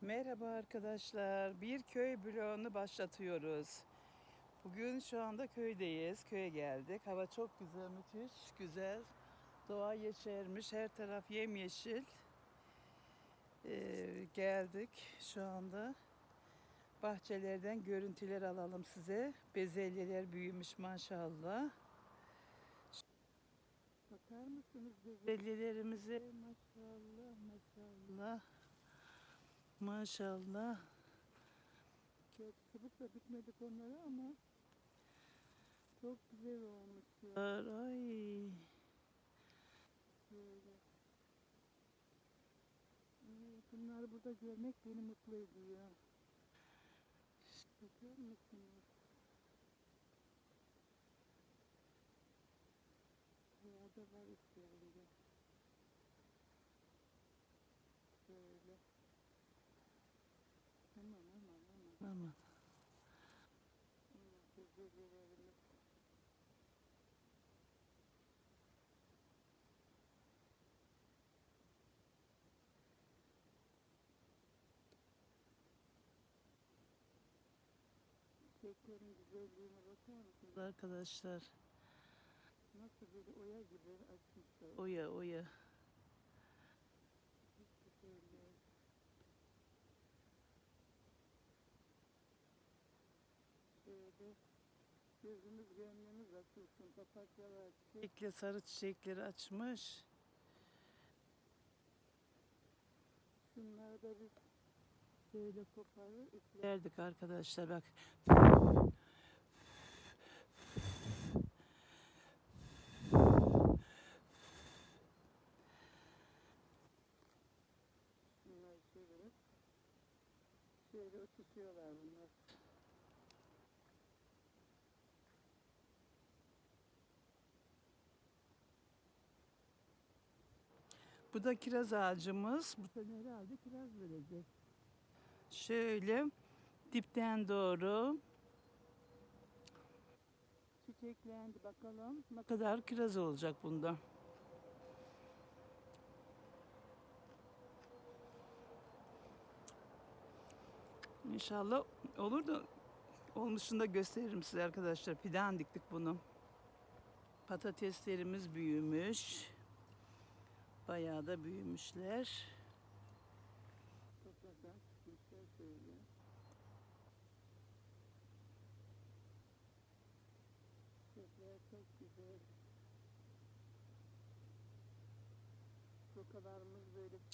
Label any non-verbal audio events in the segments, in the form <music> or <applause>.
Merhaba arkadaşlar. Bir köy bloğunu başlatıyoruz. Bugün şu anda köydeyiz. Köye geldik. Hava çok güzel, müthiş güzel. Doğa yeşermiş. Her taraf yemyeşil. Ee, geldik şu anda. Bahçelerden görüntüler alalım size. Bezelyeler büyümüş maşallah. Bakar mısınız bezelyelerimize? Maşallah, maşallah. Maşallah. Çok çubukla bitmedik onları ama çok güzel olmuşlar. Ay. Böyle. Bunları burada görmek beni mutlu ediyor. Bakar mısınız? Burada var üstlerinde. Böyle. Aman aman aman. Aman. Bezelyelerimiz. Çiçeklerin güzelliğine bakar mısınız arkadaşlar? Nasıl böyle oya gibi açmışlar. Oya oya. Çok güzeller. Şöyle gözümüz gönlümüz açılsın. Papatyalar, çiçekle sarı çiçekleri açmış. Şunları da biz şöyle koparır üflerdik arkadaşlar bak. Şöyle ötüşüyorlar bunlar. Bu da kiraz ağacımız. Bu sene herhalde kiraz verecek. Şöyle dipten doğru çiçeklendi bakalım ne kadar kiraz olacak bunda. İnşallah olur da olmuşunu da gösteririm size arkadaşlar. Fidan diktik bunu. Patateslerimiz büyümüş. Bayağı da büyümüşler. Çiçekler çok güzel.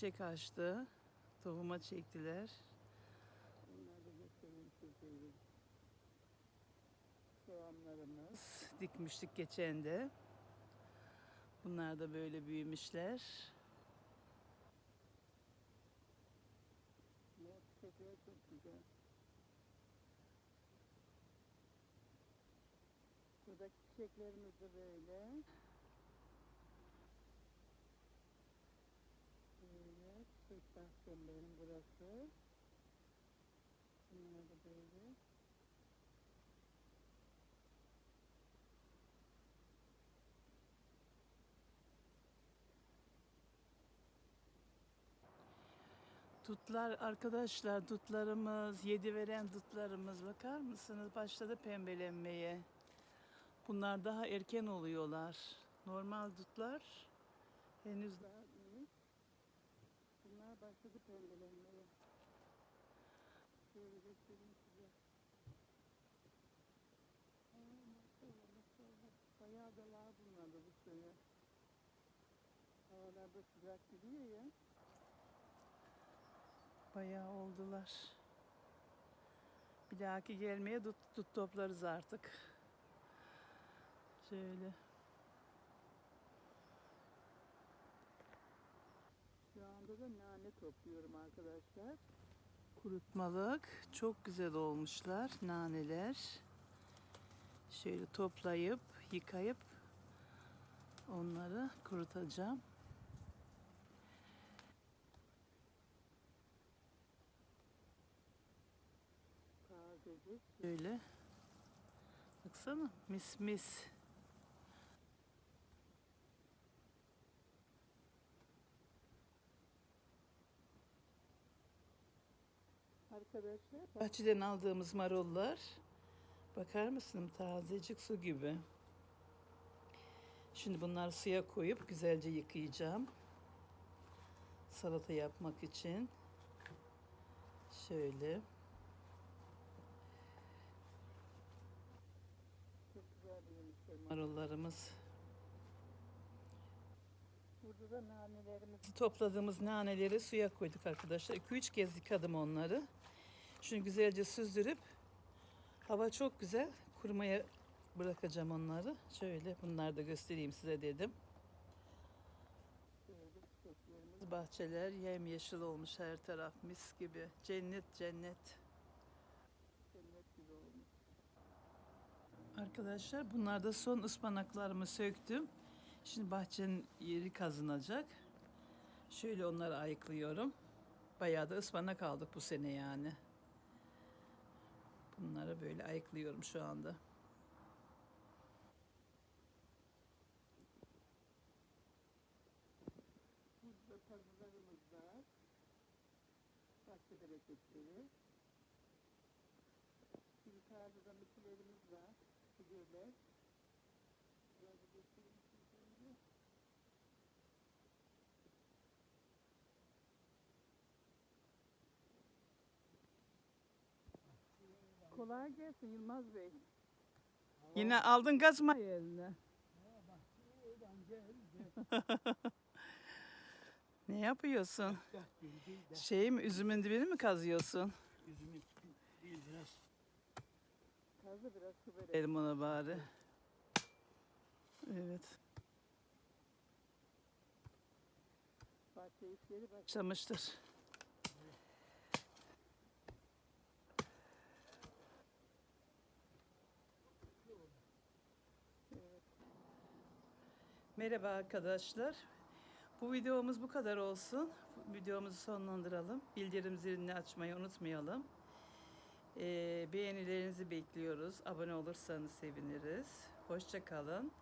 Çiçek açtı. Tohuma çektiler. Bunlar da göstereyim size. Soğanlarımız dikmiştik geçen de. Bunlar da böyle büyümüşler. Buradaki çiçeklerimiz de böyle. Böyle çiçek bahçem benim burası. Bunlar da böyle. Dutlar arkadaşlar dutlarımız, yedi veren dutlarımız bakar mısınız? Başladı pembelenmeye. Bunlar daha erken oluyorlar. Normal dutlar henüz daha iyi. Bunlar başladı pembelenmeye. Şöyle göstereyim size. Bayağı da da bu sene. Havalarda sıcak gidiyor ya. Bayağı oldular. Bir dahaki gelmeye dut, dut toplarız artık. Şöyle. Şu anda da nane topluyorum arkadaşlar. Kurutmalık. Çok güzel olmuşlar naneler. Şöyle toplayıp, yıkayıp onları kurutacağım. Tazecik. Şöyle. Baksana mis mis. Arkadaşlar bahçeden aldığımız marullar bakar mısın tazecik su gibi. Şimdi bunları suya koyup güzelce yıkayacağım. Salata yapmak için. Şöyle. Çok güzel büyümüşler marullarımız. Burada da nanelerimiz Topladığımız naneleri suya koyduk arkadaşlar. 2-3 kez yıkadım onları. Şunu güzelce süzdürüp hava çok güzel. Kurumaya bırakacağım onları. Şöyle bunları da göstereyim size dedim. Bahçeler yemyeşil olmuş her taraf mis gibi. Cennet. Cennet gibi olmuş. Arkadaşlar bunlar da son ıspanaklarımı söktüm. Şimdi bahçenin yeri kazınacak. Şöyle onları ayıklıyorum. Bayağı da ıspanak aldık bu sene yani. Bunları böyle ayıklıyorum şu anda. Burada pazılarımız var. Bereketleri. Yukarıda da mısırlarımız var. Figürler. Burada göstereyim size. Kolay gelsin Yılmaz Bey. Yine aldın kazma eline. <laughs> Ne yapıyorsun? Şey mi üzümün dibini mi kazıyorsun? Üzümü değil biraz. Fazla biraz. Verelim ona bari. Evet. Başlamıştır. Merhaba arkadaşlar. Bu videomuz bu kadar olsun. Videomuzu sonlandıralım. Bildirim zilini açmayı unutmayalım. Ee, beğenilerinizi bekliyoruz. Abone olursanız seviniriz. Hoşça kalın.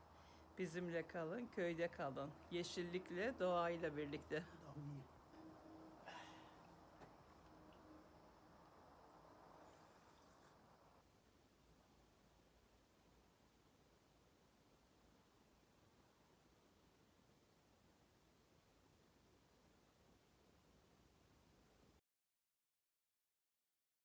Bizimle kalın, köyde kalın. Yeşillikle, doğayla birlikte.